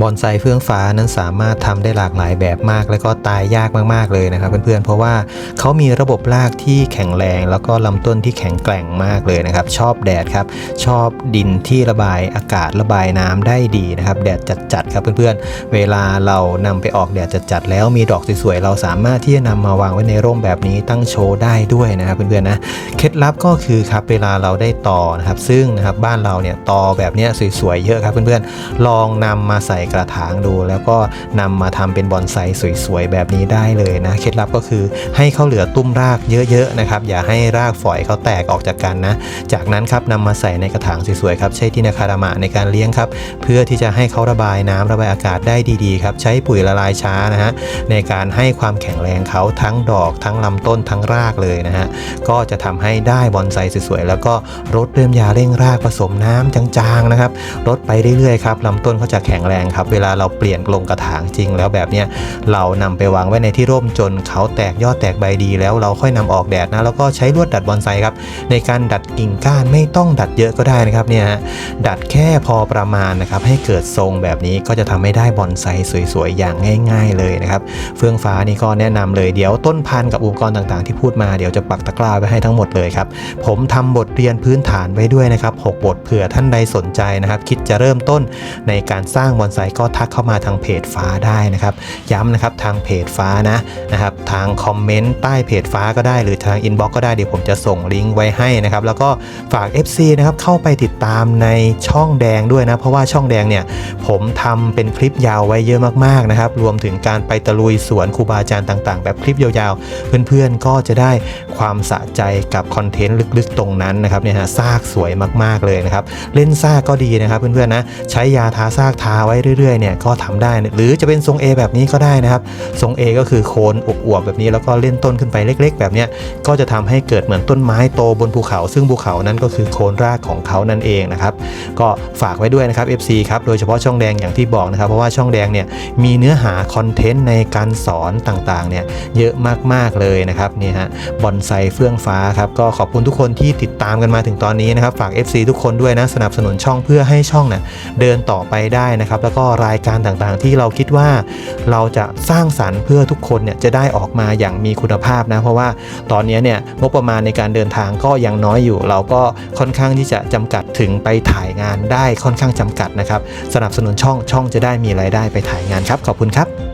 บอนไซเฟื่องฟ้านั้นสามารถทำได้หลากหลายแบบมาก และก็ตายยากมากๆเลยนะครับเพื่อนๆเพราะว่าเขามีระบบรากที่แข็งแรง แล้วก็ลำต้นที่แข็งแกร่งมากเลยนะครับ ชอบแดดครับ ชอบดินที่ระบายอากาศระบายน้ำได้ดีนะครับ แดดจัดๆครับเพื่อนๆ เวลาเรานำไปออกแดดจัดๆแล้วมีดอกสวยๆเราสามารถที่จะนำมาวางไว้ในร่มแบบนี้ตั้งโชว์ได้ด้วยนะครับเพื่อนๆนะเคล็ดลับก็คือครับเวลาเราได้ต่อนะครับ ซึ่งนะครับบ้านเราเนี่ยต่อแบบนี้สวยๆเยอะครับเพื่อนๆลองนำมาใส่กระถางดู แล้วก็นำมาทำเป็นบอนไซสวยๆแบบนี้ได้เลยนะ เคล็ดลับก็คือให้เขาเหลือตุ้มรากเยอะๆนะครับอย่าให้รากฝอยเขาแตกออกจากกันนะ จากนั้นครับนำมาใส่ในกระถางสวยๆครับใช้ที่นาคารามะในการเลี้ยงครับ เพื่อที่จะให้เขาระบายน้ำระบายอากาศได้ดีๆครับใช้ปุ๋ยละลายช้านะฮะในการให้ความแข็งแรงเขาทั้งดอกทั้งลำต้นทั้งรากเลยนะฮะก็จะทำให้ได้บอนไซสวยๆแล้วก็รดเริ่มยาเร่งรากผสมน้ำจางๆนะครับรดไปเรื่อยๆครับลำต้นเขาจะแข็งแรงครับเวลาเราเปลี่ยนลงกระถางจริง แล้วแบบเนี้ยเรานำไปวางไว้ในที่ร่มจนเขาแตกยอดแตกใบดีแล้วเราค่อยนำออกแดดนะแล้วก็ใช้ลวดดัดบอนไซครับในการดัดกิ่งก้านไม่ต้องดัดเยอะก็ได้นะครับเนี่ยฮะดัดแค่พอประมาณนะครับให้เกิดทรงแบบนี้ก็จะทำให้ได้บอนไซสวยๆอย่างง่าย ๆเลยนะครับเฟื่องฟ้านี่ก็แนะนำเลยเดี๋ยวต้นพันธุ์กับอุปกรณ์ต่างๆ ที่พูดมาเดี๋ยวจะปักตะกร้าไว้ให้ทั้งหมดเลยครับผมทำบทเรียนพื้นฐานไว้ด้วยนะครับ6บทเผื่อท่านใดสนใจนะครับ คิดจะเริ่มต้นในการสร้างบอนไซก็ทักเข้ามาทางเพจฟ้าได้นะครับ ย้ำนะครับทางเพจฟ้านะนะครับ ทางคอมเมนต์ใต้เพจฟ้าก็ได้หรือทางอินบ็อกก็ได้เดี๋ยวผมจะส่งลิงก์ไว้ให้นะครับ แล้วก็ฝาก FC นะครับเข้าไปติดตามในช่องแดงด้วยนะ เพราะว่าช่องแดงเนี่ยผมทำเป็นคลิปยาวไว้เยอะมากๆนะครับ รวมถึงการไปตะลุยสวนครูบาอาจารย์ต่าง ๆ แบบคลิปยาวๆ เพื่อนๆก็จะได้ความสะใจกับคอนเทนต์ลึกๆตรงนั้นนะครับเนี่ยฮะซากสวยมากๆเลยนะครับ เล่นซากก็ดีนะครับเพื่อนๆนะใช้ยาทาซากทาไว้เเรื่อยๆเนี่ยก็ทำได้หรือจะเป็นทรง A แบบนี้ก็ได้นะครับ ทรง A ก็คือโคนอวบๆแบบนี้แล้วก็เล่นต้นขึ้นไปเล็ก ๆ แบบนี้ก็จะทำให้เกิดเหมือนต้นไม้โตบนภูเขา ซึ่งภูเขานั้นก็คือโคนรากของเขานั่นเองนะครับก็ฝากไว้ด้วยนะครับ FC ครับโดยเฉพาะช่องแดงอย่างที่บอกนะครับ เพราะว่าช่องแดงเนี่ยมีเนื้อหาคอนเทนต์ในการสอนต่างๆเนี่ยเยอะมากๆเลยนะครับนี่ฮะบอนไซเฟื่องฟ้าครับก็ขอบคุณทุกคนที่ติดตามกันมาถึงตอนนี้นะครับฝาก FC ทุกคนด้วยนะสนับสนุนช่องเพื่อให้ช่องน่ะเดินต่อไปได้นะครับแล้วก็รายการต่างๆ ที่เราคิดว่าเราจะสร้างสรรค์เพื่อทุกคนเนี่ยจะได้ออกมาอย่างมีคุณภาพนะเพราะว่าตอนนี้เนี่ยงบประมาณในการเดินทางก็ยังน้อยอยู่ เราก็ค่อนข้างที่จะจำกัดถึงไปถ่ายงานได้ค่อนข้างจำกัดนะครับสนับสนุนช่องช่องจะได้มีรายได้ไปถ่ายงานครับ ขอบคุณครับ